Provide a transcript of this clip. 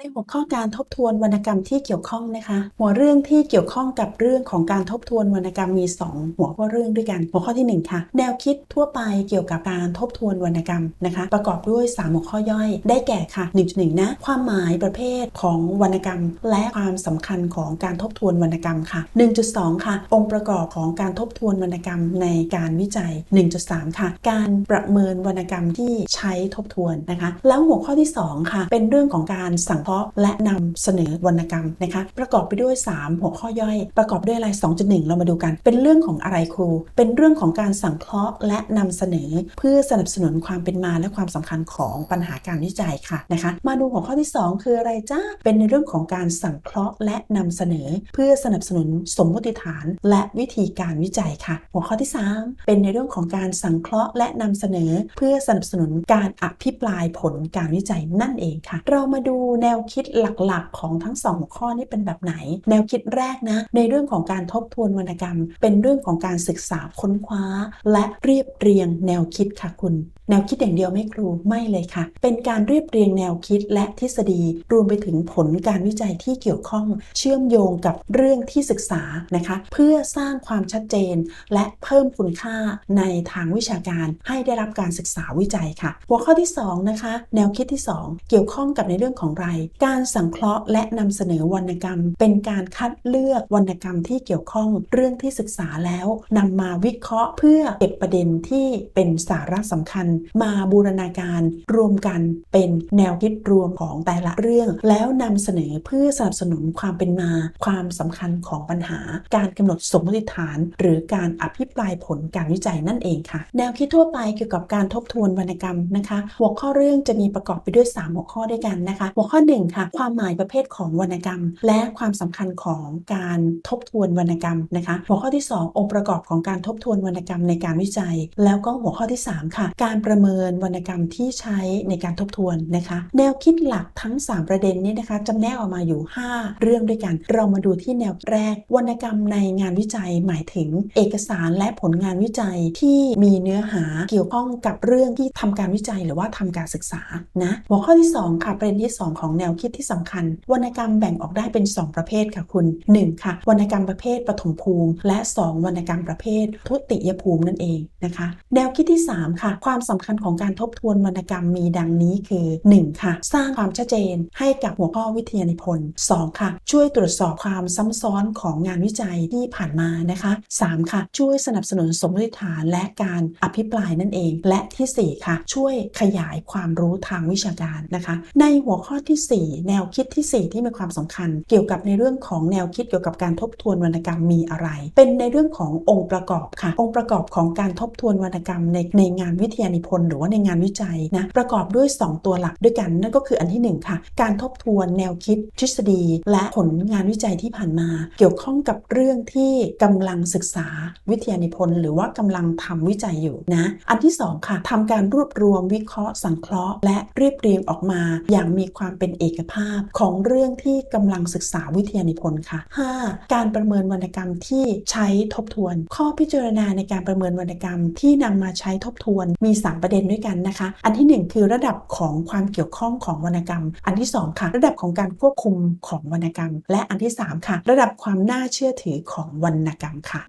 ในหัวข้อการทบทวนวรรณกรรมที่เกี่ยวข้องนะคะ หัวเรื่องที่เกี่ยวข้องกับเรื่องของการทบทวนวรรณกรรมมี 2 หัวข้อเรื่องด้วยกันหัวข้อทีหนึ่1 ค่ะ แนวคิดทั่วไปเกี่ยวกับการทบทวนวรรณกรรมนะคะ ประกอบด้วย 3 หัวข้อย่อย ได้แก่ค่ะ1.1นะความหมายประเภทของวรรณกรรม และความสำคัญของการทบทวนวรรณกรรมค่ะ 1.2 ค่ะ องค์ประกอบของการทบทวนวรรณกรรมในการวิจัย 1.3 ค่ะ การประเมินวรรณกรรมที่ใช้ทบทวนนะคะ แล้วหัวข้อที่ 2 ค่ะ เป็นเรื่องของการสั่งเคราะและนำเสนอวรรณกรรมนะคะประกอบไปด้วย 3 หัวข้อย่อย ประกอบด้วยอะไร 2.1 เรามาดูกัน เป็นเรื่องของอะไรครู เป็นเรื่องของการสังเคราะห์และนำเสนอ เพื่อสนับสนุนความเป็นมาและความสำคัญของปัญหาการวิจัยค่ะนะคะมาดูหัวข้อที่ 2 คืออะไรจ้าเป็นในเรื่องของการสังเคราะห์และนำเสนอ เพื่อสนับสนุนสมมติฐาน และวิธีการวิจัยค่ะ หัวข้อที่ 3 เป็นในเรื่องของการสังเคราะห์และนำเสนอ เพื่อสนับสนุนการอภิปรายผลการวิจัยนั่นเองค่ะ เรามาดูแนววคิดหลักๆ ของทั้งสองข้อนี้เป็นแบบไหน แนวคิดแรกนะในเรื่องของการทบทวนวรรณกรรม เป็นเรื่องของการศึกษาค้นคว้า และเรียบเรียงแนวคิดค่ะคุณ แนวคิดอย่างเดียวไม่ครูไม่เลยค่ะ เป็นการเรียบเรียงแนวคิดและทฤษฎี รวมไปถึงผลการวิจัยที่เกี่ยวข้อง เชื่อมโยงกับเรื่องที่ศึกษานะคะ เพื่อสร้างความชัดเจน และเพิ่มคุณค่าในทางวิชาการให้ได้รับการศึกษาวิจัยค่ะ หัวข้อที่ 2 นะคะ แนวคิดที่ 2 เกี่ยวข้องกับในเรื่องของไร การสังเคราะห์และนำเสนอวรรณกรรม เป็นการคัดเลือกวรรณกรรมที่เกี่ยวข้องเรื่องที่ศึกษาแล้วนำมาวิเคราะห์ เพื่อเก็บประเด็นที่เป็นสาระสำคัญมาบูรณาการรวมกันเป็นแนวคิดรวมของแต่ละเรื่อง แล้วนำเสนอเพื่อสนับสนุนความเป็นมา ความสำคัญของปัญหา การกำหนดสมมติฐาน หรือการอภิปรายผลการวิจัยนั่นเองค่ะ แนวคิดทั่วไปเกี่ยวกับการทบทวนวรรณกรรมนะคะ หัวข้อเรื่องจะมีประกอบไปด้วย 3 หัวข้อด้วยกันนะคะ หัวข้อ1ค่ะความหมายประเภทของวรรณกรรม และความสำคัญของการทบทวนวรรณกรรมนะคะ หัวข้อที่ 2 องค์ประกอบของการทบทวนวรรณกรรมในการวิจัย แล้วก็หัวข้อที่ 3 ค่ะ การประเมินวรรณกรรมที่ใช้ในการทบทวนนะคะ แนวคิดหลักทั้ง 3 ประเด็นนี้นะคะจำแนกออกมาอยู่ 5 เรื่องด้วยกัน เรามาดูที่แนวแรก วรรณกรรมในงานวิจัยหมายถึง เอกสารและผลงานวิจัยที่มีเนื้อหาเกี่ยวข้องกับเรื่องที่ทำการวิจัยหรือว่าทำการศึกษานะหัวข้อที่ 2 ค่ะประเด็นที่ 2 ของแนวคิดที่สำคัญ วรรณกรรมแบ่งออกได้เป็น 2 ประเภทค่ะคุณ 1. ค่ะ วรรณกรรมประเภทปฐมภูมิ และ 2 วรรณกรรมประเภททุติยภูมินั่นเองนะคะ แนวคิดที่ 3 ค่ะ ความสำคัญของการทบทวนวรรณกรรมมีดังนี้คือ 1. ค่ะ สร้างความชัดเจนให้กับหัวข้อวิทยานิพนธ์ 2. ค่ะ ช่วยตรวจสอบความซ้ำซ้อนของงานวิจัยที่ผ่านมานะคะ 3. ค่ะ ช่วยสนับสนุนสมมติฐานและการอภิปรายนั่นเอง และทีสี่4 ค่ะ ช่วยขยายความรู้ทางวิชาการนะคะ ในหัวข้อทีสี่4 แนวคิดที่ 4 ที่มีความสำคัญ เกี่ยวกับในเรื่องของแนวคิดเกี่ยวกับการทบทวนวรรณกรรมมีอะไร เป็นในเรื่องขององค์ประกอบค่ะ องค์ประกอบของการทบทวนวรรณกรรมในในงานวิทยานิพนธ์หรือว่าในงานวิจัยนะประกอบด้วย 2 ตัวหลักด้วยกันนั่นก็คืออันที่ 1 ค่ะ การทบทวนแนวคิดทฤษฎี และผลงานวิจัยที่ผ่านมา เกี่ยวข้องกับเรื่องที่กำลังศึกษาวิทยานิพนธ์หรือว่ากำลังทำวิจัยอยู่นะอันที่ 2 ค่ะทำการรวบรวมวิเคราะห์สังเคราะห์ และเรียบเรียงออกมา อย่างมีความเป็นเอกภาพของเรื่องที่กำลังศึกษาวิทยานิพนธ์ค่ะ 5. การประเมินวรรณกรรมที่ใช้ทบทวน ข้อพิจารณาในการประเมินวรรณกรรมที่นำมาใช้ทบทวนมี3 ประเด็นด้วยกันนะคะ อันที่ 1 คือระดับของความเกี่ยวข้องของวรรณกรรม อันที่ 2 ค่ะ ระดับของการควบคุมของวรรณกรรม และอันที่ 3 ค่ะ ระดับความน่าเชื่อถือของวรรณกรรมค่ะ